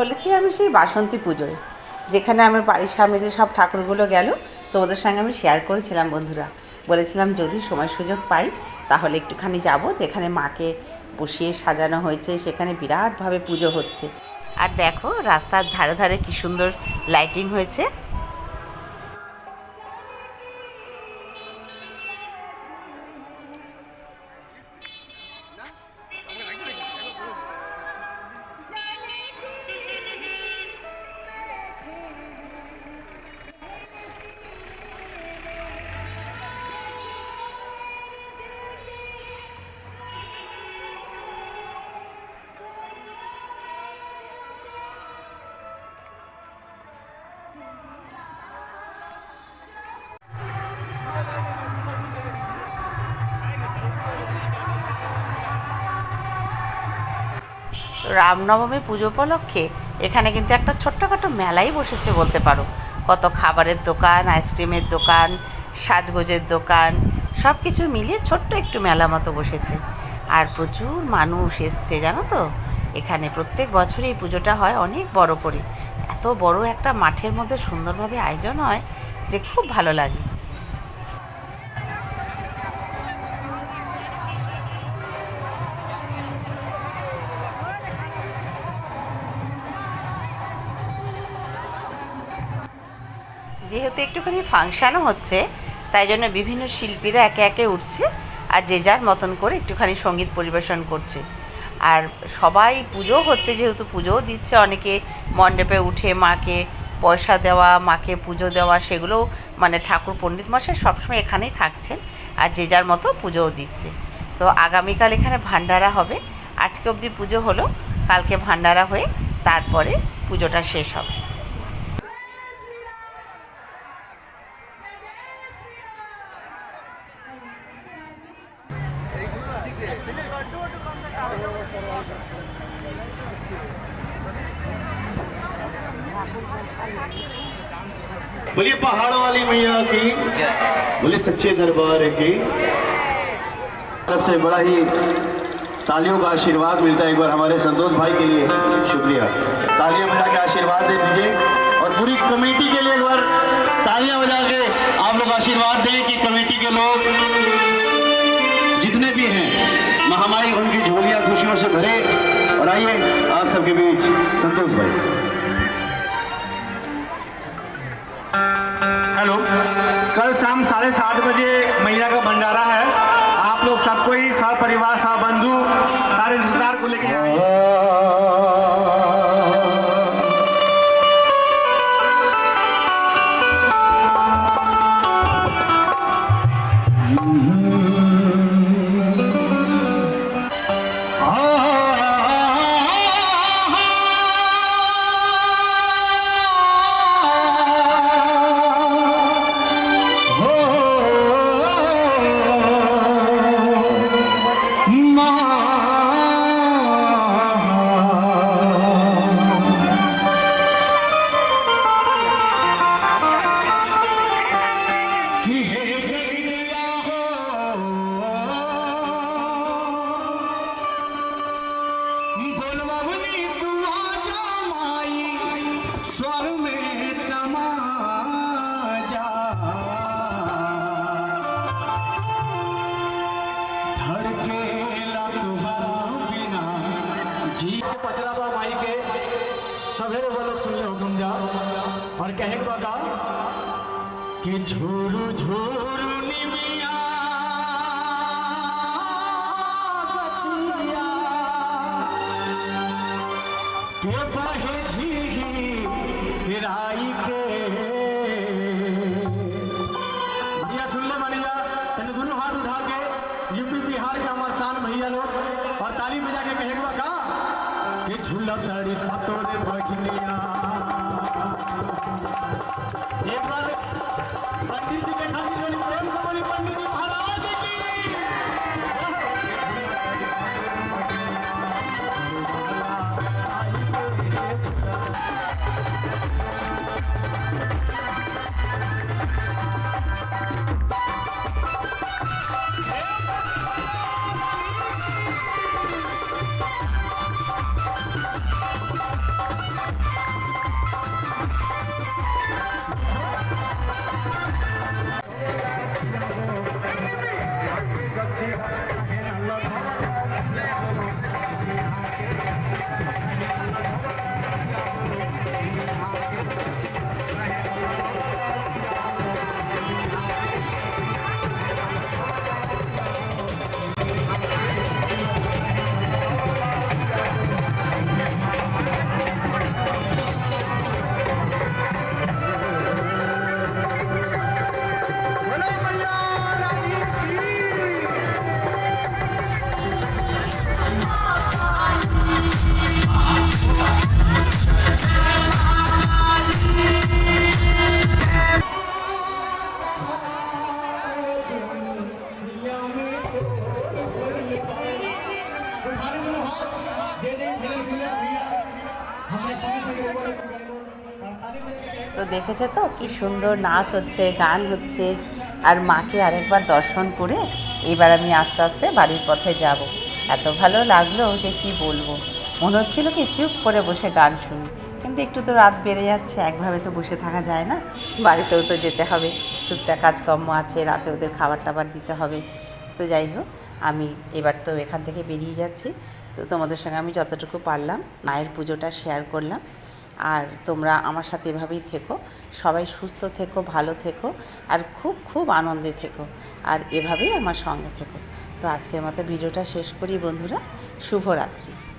চলেছি আমি সেই বাসন্তী পুজোয়, যেখানে আমার বাড়ির সামনে যে সব ঠাকুরগুলো গেল, তোমাদের সঙ্গে আমি শেয়ার করেছিলাম বন্ধুরা। বলেছিলাম যদি সময় সুযোগ পাই, তাহলে একটুখানি যাব, যেখানে মাকে বসিয়ে সাজানো হয়েছে, সেখানে বিরাটভাবে পুজো হচ্ছে। আর দেখো, রাস্তার ধারে ধারে কী সুন্দর লাইটিং হয়েছে। রামনবমী পুজো উপলক্ষে এখানে কিন্তু একটা ছোট্টখাটো মেলাই বসেছে বলতে পারো। কত খাবারের দোকান, আইসক্রিমের দোকান, সাজগোজের দোকান সব কিছু মিলিয়ে ছোট্ট একটু মেলা মতো বসেছে। আর প্রচুর মানুষ এসছে, জানো তো? এখানে প্রত্যেক বছরই এই পুজোটা হয় অনেক বড় করে। এত বড় একটা মাঠের মধ্যে সুন্দরভাবে আয়োজন হয় যে খুব ভালো লাগে। যেহেতু একটুখানি ফাংশানও হচ্ছে, তাই জন্য বিভিন্ন শিল্পীরা একে একে উঠছে আর যে যার মতন করে একটুখানি সংগীত পরিবেশন করছে। আর সবাই পুজো হচ্ছে, যেহেতু পুজোও দিচ্ছে, অনেকে মণ্ডপে উঠে মাকে পয়সা দেওয়া, মাকে পুজো দেওয়া সেগুলোও মানে ঠাকুর পণ্ডিত মশাই সবসময় এখানেই থাকছেন আর যে যার মতো পুজোও দিচ্ছে। তো আগামীকাল এখানে ভান্ডারা হবে। আজকে অবধি পুজো হলো, কালকে ভান্ডারা হয়ে তারপরে পুজোটা শেষ হবে। बोलिए, पहाड़ों वाली मैया की। बोलिए, सच्चे दरबार की। तरफ़ से बड़ा ही तालियों का आशीर्वाद मिलता है एक बार हमारे संतोष भाई के लिए। शुक्रिया। तालियाँ बजा के आशीर्वाद दे दीजिए। और पूरी कमेटी के लिए एक बार तालियाँ बजा के आप लोग आशीर्वाद दें कि कमेटी के लोग जितने भी हैं महामारी उनकी झोलियाँ खुशियों से भरे। और आइए, आप सबके बीच संतोष भाई। साढ़े सात बजे मैया का भंडारा है। आप लोग सबको ही सब परिवार सब बंधु पचरा बा माई के सवेरे वो लोग सुन ले हुकुम जा और कहे बगा कि झूरू झूरू निमिया के बहे झी राई के তাড়ি সাতরে ভাগিনিয়া। এবার দেখেছ তো? কি সুন্দর নাচ হচ্ছে, গান হচ্ছে। আর মাকে আরেকবার দর্শন করে এবার আমি আস্তে আস্তে বাড়ির পথে যাব। এত ভালো লাগল যে কি বলব? মনে হচ্ছিল কি চুপ করে বসে গান শুনি। কিন্তু একটু তো রাত বেড়ে যাচ্ছে, একভাবে তো বসে থাকা যায় না। বাড়িতেও তো যেতে হবে। টুকটাক কাজকর্ম আছে, রাতে ওদের খাবার টাবার দিতে হবে। তো যাই হোক, আমি এবার তো এখান থেকে বেরিয়ে যাচ্ছি। তো তোমাদের সঙ্গে আমি যতটুকু পারলাম, মায়ের পুজোটা শেয়ার করলাম। আর তোমরা আমার সাথে এভাবেই থেকো। সবাই সুস্থ থেকো, ভালো থেকো, আর খুব খুব আনন্দে থেকো, আর এভাবেই আমার সঙ্গে থেকো। তো আজকের মতো ভিডিওটা শেষ করি বন্ধুরা। শুভরাত্রি।